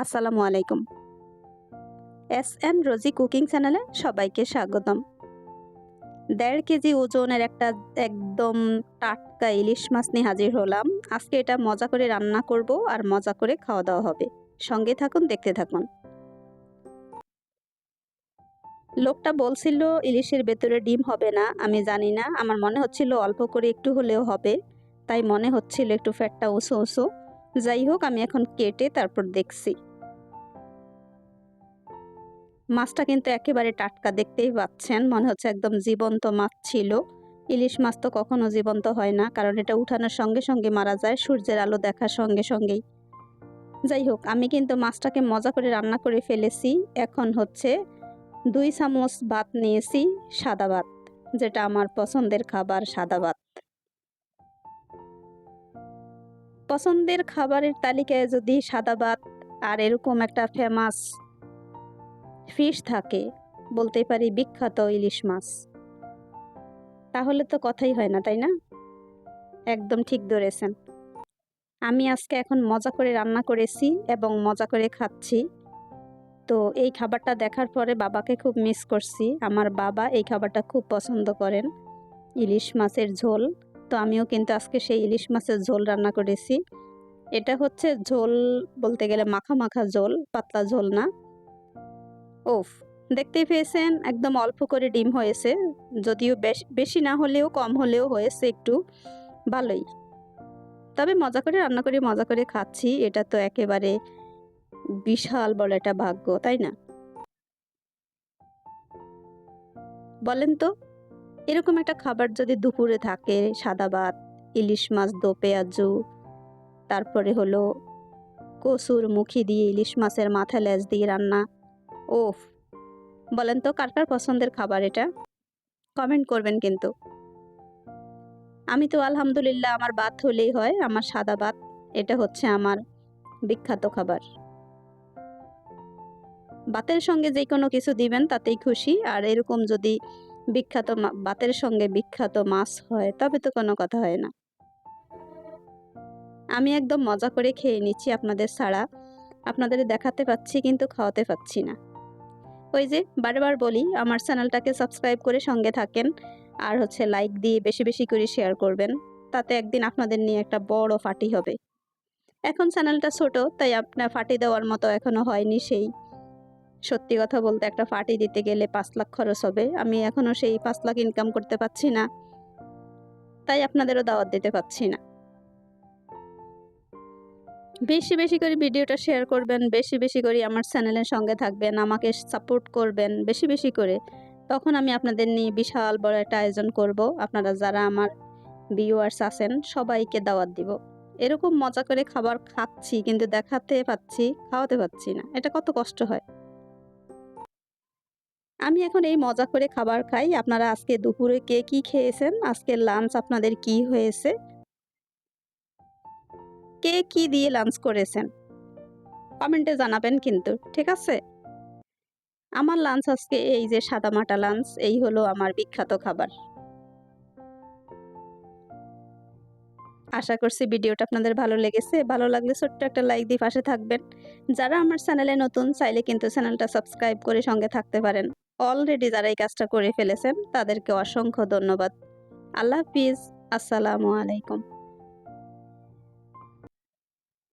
আসসালামু আলাইকুম। S N রোজি cooking চ্যানেলে সবাইকে স্বাগতম। দেড় কেজি ওজনের একটা একদম টাটকা ইলিশ মাছ নিয়ে হাজির হলাম। আজকে এটা মজা করে রান্না করব আর মজা করে খাওয়া দাওয়া হবে। সঙ্গে থাকুন, দেখতে থাকুন। লোকটা বলছিল, ইলিশের ভেতরে ডিম হবে না। আমি জানি না। আমার মনে হচ্ছিল অল্প করে একটু হলেও হবে। তাই মনে হচ্ছিল একটু ফ্যাটটা উঁচু উঁচু যাই হোক, আমি এখন কেটে তারপর দেখছি। মাছটা কিন্তু একেবারে টাটকা দেখতেই পাচ্ছেন, মনে হচ্ছে একদম জীবন্ত মাছ ছিল। ইলিশ মাছ তো কখনো জীবন্ত হয় না, কারণ এটা উঠানোর সঙ্গে সঙ্গে মারা যায়, সূর্যের আলো দেখার সঙ্গে সঙ্গেই। যাই হোক, আমি কিন্তু মাছটাকে মজা করে রান্না করে ফেলেছি। এখন হচ্ছে দুই চামচ ভাত নিয়েছি, সাদা ভাত, যেটা আমার পছন্দের খাবার, সাদা ভাত। পছন্দের খাবারের তালিকায় যদি সাদা ভাত আর এরকম একটা ফেমাস ফিশ থাকে, বলতে পারি বিখ্যাত ইলিশ মাছ, তাহলে তো কথাই হয় না, তাই না? একদম ঠিক ধরেছেন। আমি আজকে এখন মজা করে রান্না করেছি এবং মজা করে খাচ্ছি। তো এই খাবারটা দেখার পরে বাবাকে খুব মিস করছি। আমার বাবা এই খাবারটা খুব পছন্দ করেন। ইলিশ মাছের ঝোল। তো আমিও কিন্তু আজকে সেই ইলিশ মাছের ঝোল রান্না করেছি। এটা হচ্ছে ঝোল বলতে গেলে মাখা মাখা ঝোল, পাতলা ঝোল না। ওফ, দেখতেই পেয়েছেন একদম অল্প করে ডিম হয়েছে। যদিও বেশি না হলেও কম হলেও হয়েছে একটু, ভালোই। তবে মজা করে রান্না করে, মজা করে খাচ্ছি। এটা তো একেবারে বিশাল বড় একটা ভাগ্য, তাই না? বলেন তো। এরকম একটা খাবার যদি দুপুরে থাকে, সাদা ভাত, ইলিশ মাছ দো পেঁয়াজু তারপরে হলো কসুর মুখি দিয়ে ইলিশ মাছের মাথা লেজ দিয়ে রান্না। ওফ, বলেন তো কার কার পছন্দের খাবার এটা? কমেন্ট করবেন কিন্তু। আমি তো আলহামদুলিল্লাহ আমার ভাত হলেই হয়, আমার সাদা ভাত, এটা হচ্ছে আমার বিখ্যাত খাবার। ভাতের সঙ্গে যে কোনো কিছু দিবেন, তাতেই খুশি। আর এরকম যদি বিখ্যাত ভাতের সঙ্গে বিখ্যাত মাছ হয়, তবে তো কোনো কথা হয় না। আমি একদম মজা করে খেয়ে নিচ্ছি আপনাদের ছাড়া। আপনাদের দেখাতে পাচ্ছি কিন্তু খাওয়াতে পাচ্ছি না। ওই যে, বারবার বলি, আমার চ্যানেলটাকে সাবস্ক্রাইব করে সঙ্গে থাকেন। আর হচ্ছে লাইক দিয়ে বেশি বেশি করে শেয়ার করবেন। তাতে একদিন আপনাদের নিয়ে একটা বড় ফাটি হবে। এখন চ্যানেলটা ছোট, তাই আপনার ফাটি দেওয়ার মতো এখনও হয়নি সেই। সত্যি কথা বলতে একটা ফাটি দিতে গেলে পাঁচ লাখ খরচ হবে। আমি এখনও সেই পাঁচ লাখ ইনকাম করতে পারছি না। তাই আপনাদেরও দাওয়াত দিতে পারছি না। বেশি বেশি করে ভিডিওটা শেয়ার করবেন, বেশি বেশি করে আমার চ্যানেলের সঙ্গে থাকবেন, আমাকে সাপোর্ট করবেন, বেশি বেশি করে। তখন আমি আপনাদের নিয়ে বিশাল বড় একটা আয়োজন করব। আপনারা যারা আমার ভিউয়ার্স আছেন, সবাইকে দাওয়াত দিব। এরকম মজা করে খাবার খাচ্ছি, কিন্তু দেখাতে পাচ্ছি, খাওয়াতে পাচ্ছি না। এটা কত কষ্ট হয়। আমি এখন এই মজা করে খাবার খাই। আপনারা আজকে দুপুরে কে কি খেয়েছেন? আজকে লাঞ্চ আপনাদের কি হয়েছে? কে কি দিয়ে লাঞ্চ করেছেন? কমেন্টে জানাবেন কিন্তু, ঠিক আছে? আমার লাঞ্চ আজকে এই যে সাদা মাটা লাঞ্চ এই হলো আমার বিখ্যাত খাবার। আশা করছি ভিডিওটা আপনাদের ভালো লেগেছে। ভালো লাগলে ছোট্ট একটা লাইক দিয়ে পাশে থাকবেন। যারা আমার চ্যানেলে নতুন, চাইলে কিন্তু চ্যানেলটা সাবস্ক্রাইব করে সঙ্গে থাকতে পারেন। অলরেডি যারা এই কাজটা করে ফেলেছেন তাদেরকে অসংখ্য ধন্যবাদ। আল্লাহ হাফিজ। আসসালামু আলাইকুম।